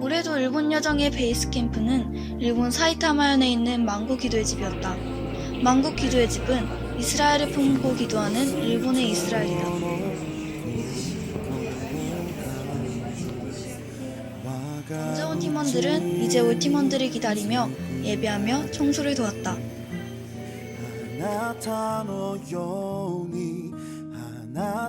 올해도 일본 여정의 베이스 캠프는 일본 사이타마현에 있는 망고 기도의 집이었다. 망고 기도의 집은 이스라엘을 품고 기도하는 일본의 이스라엘이다. 먼저 온 팀원들은 이제 올 팀원들을 기다리며 예배하며 청소를 도왔다.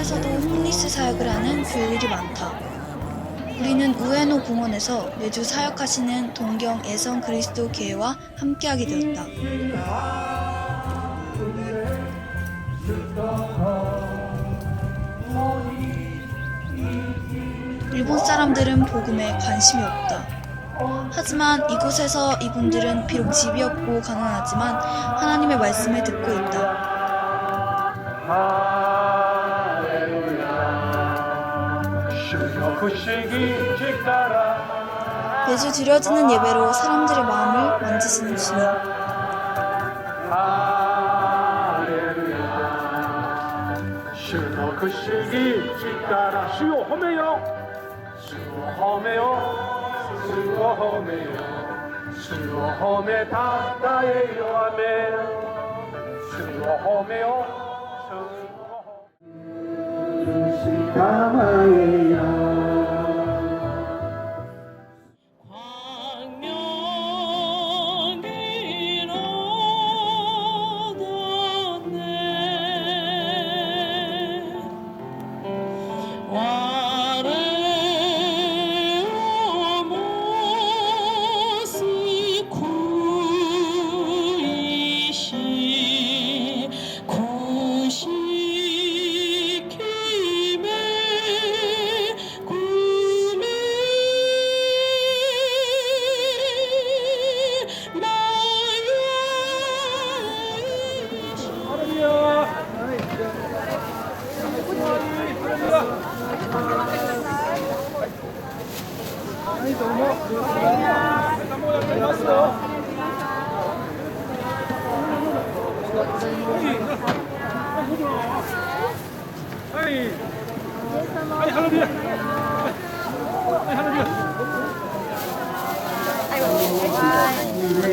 일본에서도 홈리스 사역을 하는 교회들이 많다. 우리는 우에노 공원에서 매주 사역하시는 동경 애성 그리스도 교회와 함께하게 되었다. 일본 사람들은 복음에 관심이 없다. 하지만 이곳에서 이분들은 비록 집이 없고 가난하지만 하나님의 말씀을 듣고 있다. 매주 드려지는 예배로 사람들의 마음을 만지시는 주님. 그주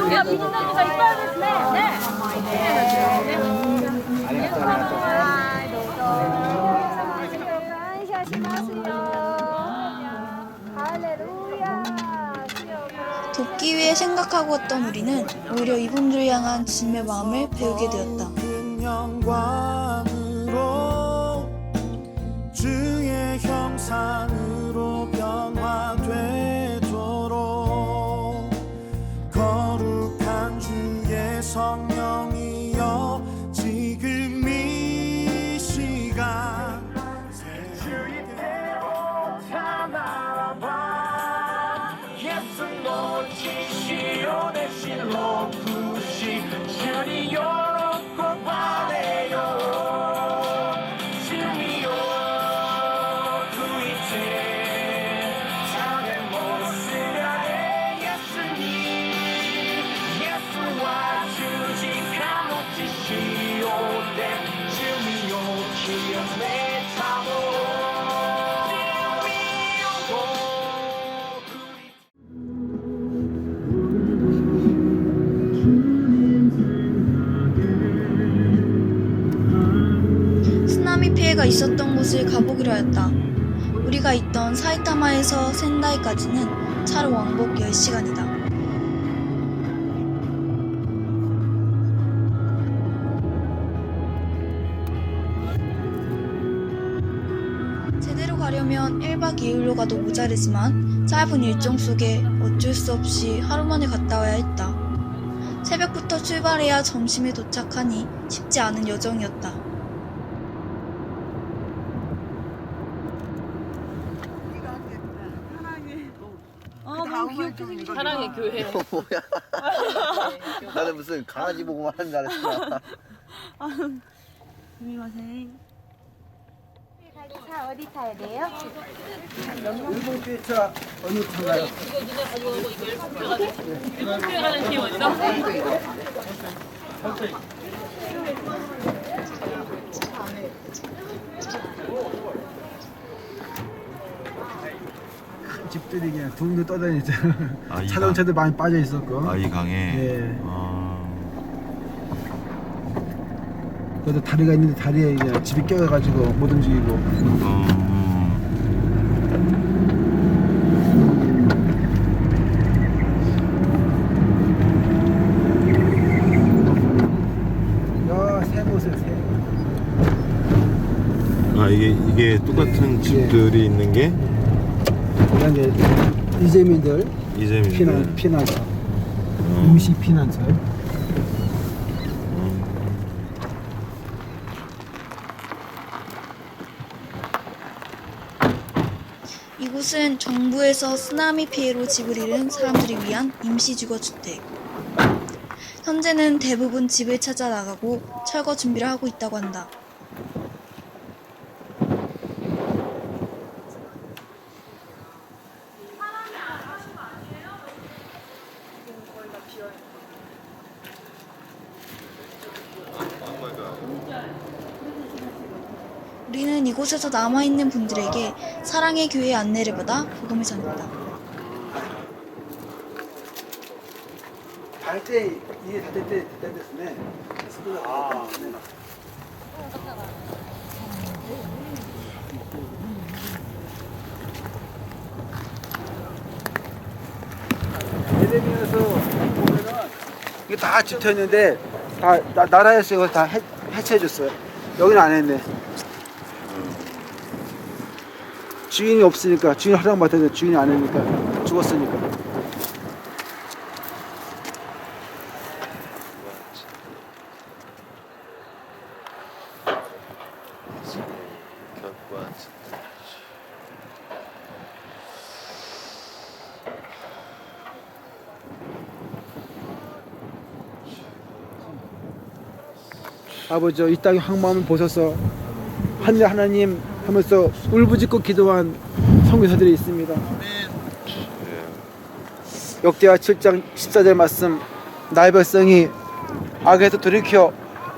우리가 비닐나무가 이뻐야 됐네. 네. 네. 감사합니다. 할렐루야. 돕기 위해 생각하고 왔던 우리는 오히려 이분들을 향한 주님의 마음을 배우게 되었다. 큰 영광으로 주의 형상으 피해가 있었던 곳을 가보기로 하였다. 우리가 있던 사이타마에서 센다이까지는 차로 왕복 10시간이다. 제대로 가려면 1박 2일로 가도 모자르지만 짧은 일정 속에 어쩔 수 없이 하루 만에 갔다 와야 했다. 새벽부터 출발해야 점심에 도착하니 쉽지 않은 여정이었다. 사랑의 교회. 뭐야? 나는 무슨 강아지 보고 말하는 줄 알았어. 차 어디 타야 돼요? 일본 기차 어느 차가요? 일본 교회 가는 팀 어디서? 집들이 그냥 둥둥 떠다니잖아. 아, 이 자동차도 많이 빠져 있었고. 아, 이 강에. 예. 아, 그래도 다리가 있는데 다리에 이제 집이 껴가지고 못 움직이고. 어, 야, 새 보세요, 새. 아 이게 이게 똑같은 집들이 있는 게 이제 이재민들 이재민. 피난 피난처, 어. 임시 피난처. 이곳은 정부에서 쓰나미 피해로 집을 잃은 사람들을 위한 임시 주거주택. 현재는 대부분 집을 찾아 나가고 철거 준비를 하고 있다고 한다. 이곳에서 남아있는 분들에게 사랑의 교회 안내를 받아 복음을 전했다. 닿을 이게 닿을 때 때였네. 아. 예레미야서 보면은 이게 다 있는데 다 나, 나라에서 이걸 다 해, 해체해줬어요. 여기는 안 했네. 주인이 없으니까 주인 허락 맡았는데 주인이 안 하니까. 죽었으니까. 아버지 이 땅의 황마음을 보셔서. 하늘 하나님 하면서 울부짖고 기도한 성교사들이 있습니다. 역대하 7장 14절 말씀 나의 백성이 악에서 돌이켜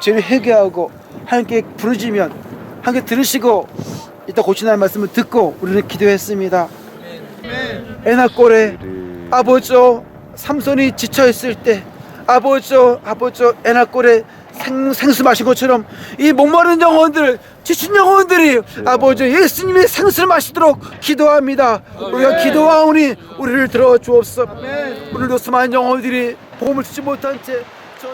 죄를 회개하고 하나님께 부르짖으면 하나님께 들으시고 이따 고치나의 말씀을 듣고 우리는 기도했습니다. 에나꼴에 아버죠 삼손이 지쳐 있을 때 아버죠 아버죠 에나꼴에 생, 생수 마신 것처럼 이 목마른 영혼들 지친 영혼들이 아버지 예수님의 생수를 마시도록 기도합니다. 우리가 기도하오니 우리를 들어 주옵소서. 오늘도 수많은 영혼들이 복음을 듣지 못한 채 저...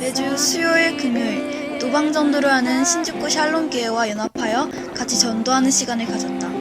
매주 수요일, 금요일 노방 전도를 하는 신주쿠 샬롬 교회와 연합하여 같이 전도하는 시간을 가졌다.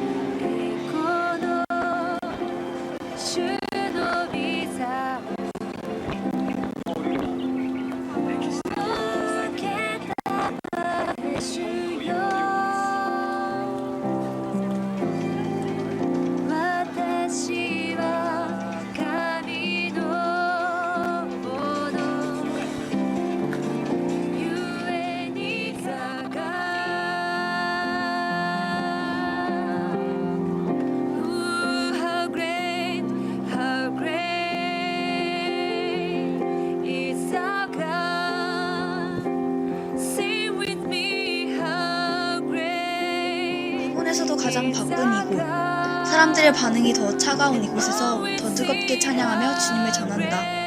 God. 사람들의 반응이 더 차가운 이곳에서 더 뜨겁게 찬양하며 주님을 전한다.